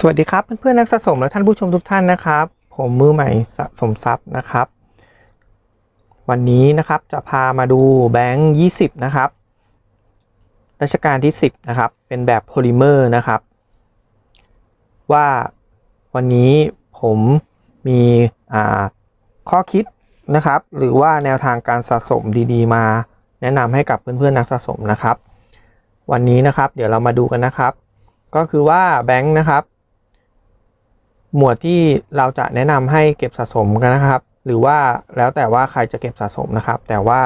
สวัสดีครับเพื่อนๆนักสะสมและท่านผู้ชมทุกท่านนะครับ ผมมือใหม่สะสมทรัพย์นะครับ วันนี้นะครับจะพามาดูแบงค์20 นะครับรัชกาลที่ 10 นะครับ เป็นแบบโพลิเมอร์นะครับ ว่าวันนี้ผมมีข้อคิดนะครับ หรือว่าแนวทางการสะสมดีๆ มาแนะนำให้กับเพื่อนๆนักสะสมนะครับ วันนี้นะครับ เดี๋ยวเรามาดูกันนะครับ ก็คือว่าแบงค์นะครับ หมวดที่เราจะแนะนำให้เก็บสะสมกันนะครับ หรือว่าแล้วแต่ว่าใครจะเก็บสะสมนะครับ แต่ว่า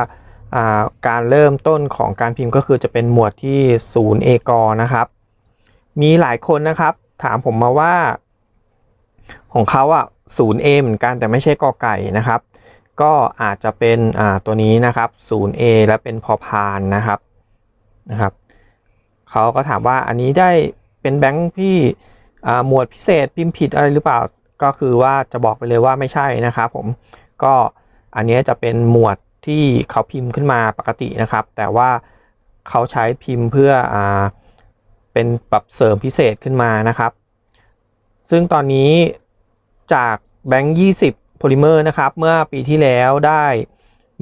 การเริ่มต้นของการพิมพ์ก็คือจะเป็นหมวดที่ศูนย์เอกอนะครับ มีหลายคนนะครับ ถามผมมาว่า ของเขาอะศูนย์เอเหมือนกันแต่ไม่ใช่กอไก่นะครับ ก็อาจจะเป็นตัวนี้นะครับศูนย์เอและเป็นพอพานนะครับนะครับเขาก็ถามว่าอันนี้ได้เป็นแบงค์ที่ หมวดพิเศษพิมพ์ผิดอะไรหรือเปล่า ก็คือว่าจะบอกไปเลยว่าไม่ใช่นะครับผมก็อันนี้จะเป็นหมวดที่เขาพิมพ์ขึ้นมาปกตินะครับ แต่ว่าเขาใช้พิมพ์เพื่ออเป็นปรับเสริมพิเศษขึ้นมานะครับ ซึ่งตอนนี้จากแบงค์20โพลิเมอร์นะครับ เมื่อปีที่แล้วได้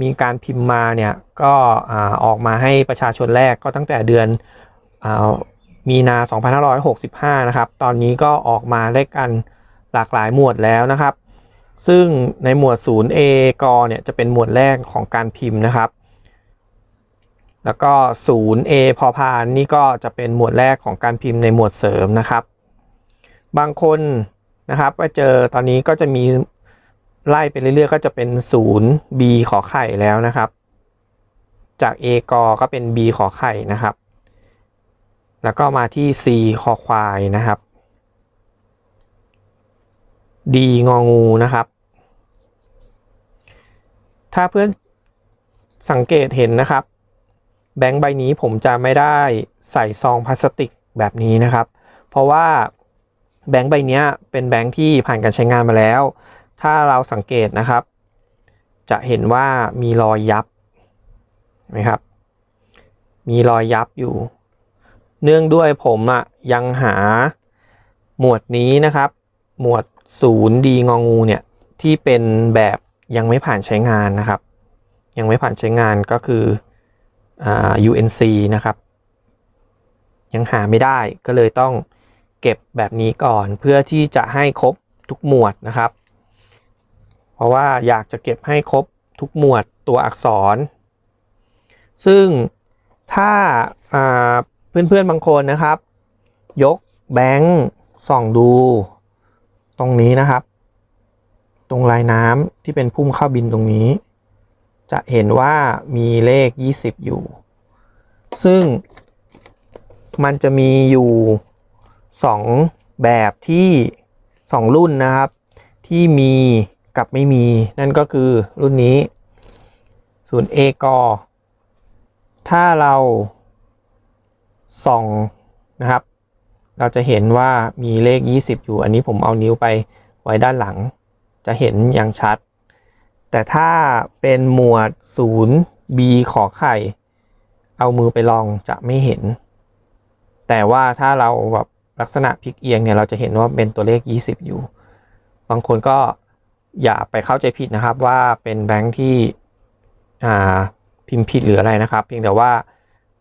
มีการพิมพ์มาเนี่ย ก็อออกมาให้ประชาชนแรกก็ตั้งแต่เดือนอ มีนา 2565 นะครับ ตอนนี้ก็ออกมาได้กันหลากหลายหมวดแล้วนะครับ ซึ่งในหมวด 0A กเนี่ยจะเป็นหมวดแรกของการพิมพ์นะครับ แล้วก็ 0A พอพานนี่ก็จะเป็นหมวดแรกของการพิมพ์ในหมวดเสริมนะครับ บางคนนะครับไปเจอตอนนี้ก็จะมีไล่ไปเรื่อยๆ ก็จะเป็น 0B ขอไข่แล้วนะครับ จาก A กก็เป็น B ขอไข่นะครับ แล้วก็มาที่ C คอควายนะครับ D งองูนะครับ ถ้าเพื่อนสังเกตเห็นนะครับ แบงค์ใบนี้ผมจะไม่ได้ใส่ซองพลาสติกแบบนี้นะครับ เพราะว่าแบงค์ใบนี้เป็นแบงค์ที่ผ่านการใช้งานมาแล้ว ถ้าเราสังเกตนะครับ จะเห็นว่ามีรอยยับนไหมครับ มีรอยยับอยู่ เนื่องด้วยผมอะยังหาหมวดนี้นะครับ หมวดศูนย์ดีงองูเนี่ยที่เป็นแบบยังไม่ผ่านใช้งานนะครับ ยังไม่ผ่านใช้งานก็คืออ่า UNC นะครับ ยังหาไม่ได้ก็เลยต้องเก็บแบบนี้ก่อนเพื่อที่จะให้ครบทุกหมวดนะครับ เพราะว่าอยากจะเก็บให้ครบทุกหมวดตัวอักษร ซึ่งถ้าอ่า เพื่อนๆบางคนนะครับ ยกแบงค์ส่องดู ตรงนี้นะครับ ตรงลายน้ำที่เป็นพุ่มข้าบินตรงนี้ จะเห็นว่ามีเลข 20 อยู่ ซึ่งมันจะมีอยู่ 2 แบบที่ 2 รุ่นนะครับ ที่มีกับไม่มี นั่นก็คือรุ่นนี้ศูนย์ A กอถ้าเรา ส่องนะครับ เราจะเห็นว่ามีเลข 20 อยู่ อันนี้ผมเอานิ้วไปไว้ด้านหลัง จะเห็นอย่างชัด แต่ถ้าเป็นหมวด 0 B ขอไข่ เอามือไปลองจะไม่เห็น แต่ว่าถ้าเราแบบลักษณะพลิกเอียงเนี่ยเราจะเห็นว่าเป็นตัวเลข 20 อยู่ บางคนก็อย่าไปเข้าใจผิดนะครับว่าเป็นแบงค์ที่พิมพ์ผิดหรืออะไรนะครับ เพียงแต่ว่า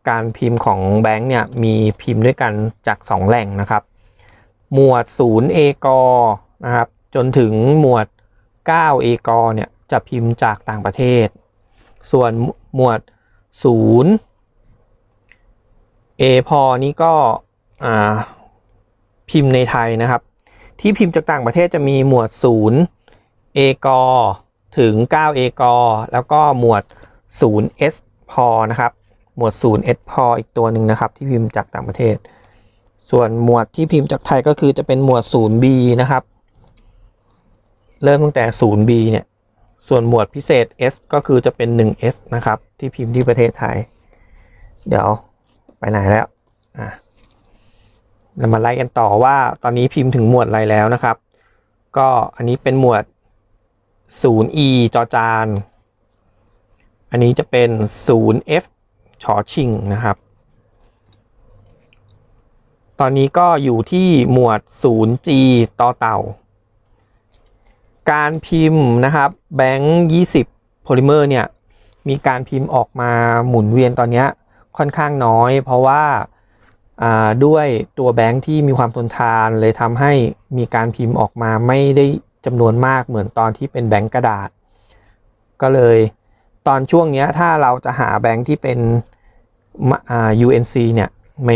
การพิมพ์ของแบงค์เนี่ยมีพิมพ์ด้วยกันจาก 2 แหล่งนะครับ หมวด0 A กนะครับจนถึงหมวด9 A กเนี่ยจะพิมพ์จากต่างประเทศ ส่วนหมวด0 A พอนี่ก็พิมพ์ในไทยนะครับ ที่พิมพ์จากต่างประเทศจะมีหมวด0 A กถึง9 A กแล้วก็หมวด0 S พอนะครับ หมวด0 S พออีกตัวหนึ่งนะครับ ที่พิมพ์จากต่างประเทศ ส่วนหมวดที่พิมพ์จากไทยก็คือจะเป็นหมวด 0B นะครับ เริ่มตั้งแต่ 0B เนี่ย ส่วนหมวดพิเศษ S ก็คือจะเป็น 1S นะครับ ที่พิมพ์ที่ประเทศไทย เดี๋ยวไปไหนแล้วอะเรามาไล่กันต่อว่าตอนนี้พิมพ์ถึงหมวดอะไรแล้วนะครับ ก็อันนี้เป็นหมวด 0E จอจาน อันนี้จะเป็น 0F ชอชิงนะครับ ตอนนี้ก็อยู่ที่หมวด 0G ต่อเต่า การพิมพ์นะครับแบงค์20โพลิเมอร์เนี่ย มีการพิมพ์ออกมาหมุนเวียนตอนนี้ค่อนข้างน้อย เพราะว่าอ่าด้วยตัวแบงค์ที่มีความทนทานเลยทำให้มีการพิมพ์ออกมาไม่ได้จำนวนมากเหมือนตอนที่เป็นแบงค์กระดาษ ก็เลย ตอนช่วงเนี้ยถ้าเราจะหาแบงค์ที่เป็นอ่า UNC เนี่ย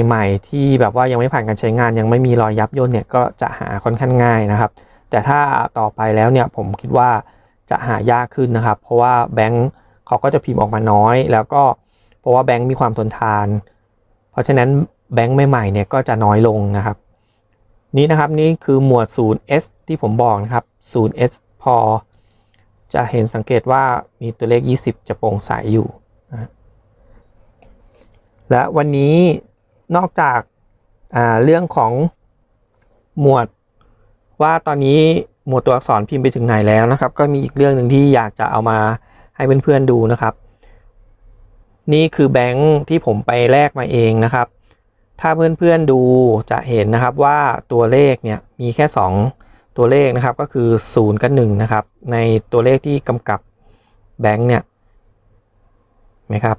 ใหม่ ๆ ที่แบบว่ายังไม่ผ่านการใช้งานยังไม่มีรอยยับย่นเนี่ยก็จะหาค่อนข้างง่ายนะครับ แต่ถ้าต่อไปแล้วเนี่ยผมคิดว่าจะหายากขึ้นนะครับ เพราะว่าแบงค์เขาก็จะพิมพ์ออกมาน้อย แล้วก็เพราะว่าแบงค์มีความทนทาน เพราะฉะนั้นแบงค์ใหม่ๆเนี่ยก็จะน้อยลงนะครับ นี่นะครับนี่คือหมวด 0S ที่ผมบอกนะครับ 0S พอ จะเห็นสังเกตว่ามีตัวเลข 20 จะโปร่งใสอยู่นะและวันนี้นอกจากาเรื่องของหมวดว่าตอนนี้หมวดตัวอักษรพิมพ์ไปถึงไหนแล้วนะครับ ก็มีอีกเรื่องหนึ่งที่อยากจะเอามาให้เพื่อนๆดูนะครับ นี่คือแบงค์ที่ผมไปแลกมาเองนะครับ ถ้าเพื่อนๆดูจะเห็นนะครับว่าตัวเลขเนี่ยมีแค่ 2 ตัวเลขนะครับก็คือ 0 กับ1นะครับ ในตัวเลขที่กำกับแบงค์เนี่ยไหมครับ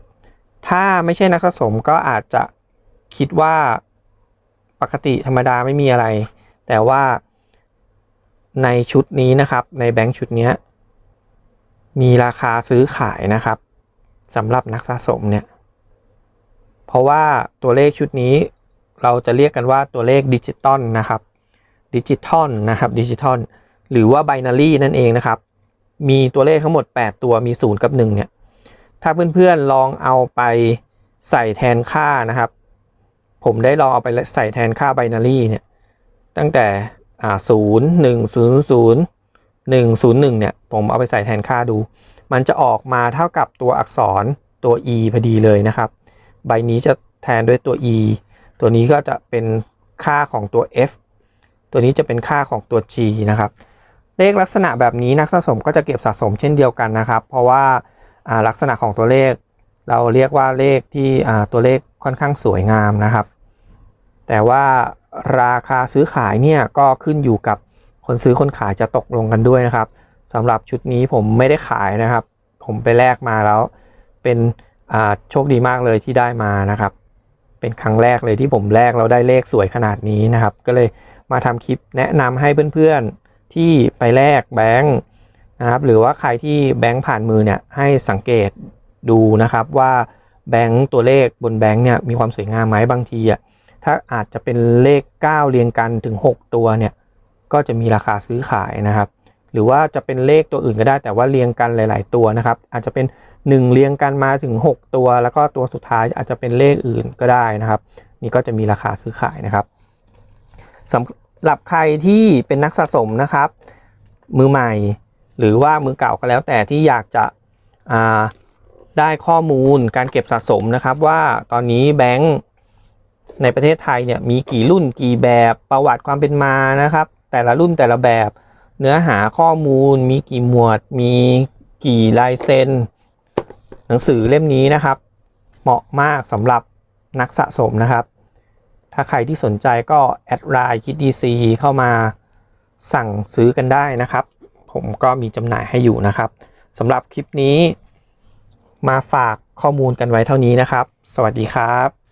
ถ้าไม่ใช่นักสะสมก็อาจจะคิดว่าปกติธรรมดาไม่มีอะไร แต่ว่าในชุดนี้นะครับในแบงค์ชุดนี้มีราคาซื้อขายนะครับสำหรับนักสะสมเนี่ยเพราะว่าตัวเลขชุดนี้เราจะเรียกกันว่าตัวเลขดิจิตอลนะครับ ดิจิตอลนะครับดิจิตอลหรือว่าไบนารีนั่นเองนะครับ มีตัวเลขทั้งหมด 8 ตัวมี 0 กับ 1 เนี่ย ถ้าเพื่อนๆลองเอาไปใส่แทนค่านะครับ ผมได้ลองเอาไปใส่แทนค่าไบนารีเนี่ย ตั้งแต่อ่าศูนย์หนึ่งศูนย์ศูนย์หนึ่งศูนย์หนึ่งเนี่ย ผมเอาไปใส่แทนค่าดู มันจะออกมาเท่ากับตัวอักษรตัว e พอดีเลยนะครับ ใบนี้จะแทนด้วยตัว e ตัวนี้ก็จะเป็นค่าของตัว f ตัวนี้จะเป็นค่าของตัว g นะครับ เลขลักษณะแบบนี้นักสะสมก็จะเก็บสะสมเช่นเดียวกันนะครับ เพราะว่าลักษณะของตัวเลข เราเรียกว่าเลขที่ตัวเลขค่อนข้างสวยงามนะครับ แต่ว่าราคาซื้อขายเนี่ยก็ขึ้นอยู่กับคนซื้อคนขายจะตกลงกันด้วยนะครับสำหรับชุดนี้ผมไม่ได้ขายนะครับ ผมไปแลกมาแล้วเป็นโชคดีมากเลยที่ได้มานะครับ เป็นครั้งแรกเลยที่ผมแลกเราได้เลขสวยขนาดนี้นะครับ ก็เลย มาทำคลิปแนะนำให้เพื่อนๆที่ไปแลกแบงค์นะครับหรือว่าใครที่แบงค์ผ่านมือเนี่ยให้สังเกตดูนะครับว่าแบงค์ตัวเลขบนแบงค์เนี่ยมีความสวยงามไหมบางทีอะถ้าอาจจะเป็นเลข 9 เรียงกันถึง 6 ตัวเนี่ยก็จะมีราคาซื้อขายนะครับ หรือว่าจะเป็นเลขตัวอื่นก็ได้แต่ว่าเรียงกันหลาย ๆ ตัวนะครับ อาจจะเป็น 1 เรียงกันมาถึง 6 ตัว แล้วก็ตัวสุดท้ายอาจจะเป็นเลขอื่นก็ได้นะครับ นี่ก็จะมีราคาซื้อขายนะครับสำ หรับใครที่เป็นนักสะสมนะครับ มือใหม่ หรือว่ามือเก่าก็แล้วแต่ที่อยากจะได้ข้อมูลการเก็บสะสมนะครับว่าตอนนี้แบงค์ในประเทศไทยเนี่ยมีกี่รุ่นกี่แบบประวัติความเป็นมานะครับ แต่ละรุ่นแต่ละแบบเนื้อหาข้อมูล มีกี่หมวด มีกี่ลายเซ็นหนังสือเล่มนี้นะครับ เหมาะมากสำหรับนักสะสมนะครับ ถ้าใครที่สนใจก็แอดไลน์คิดดีซีเข้ามาสั่งซื้อกันได้นะครับ ผมก็มีจำหน่ายให้อยู่นะครับสำหรับคลิปนี้ มาฝากข้อมูลกันไว้เท่านี้นะครับ สวัสดีครับ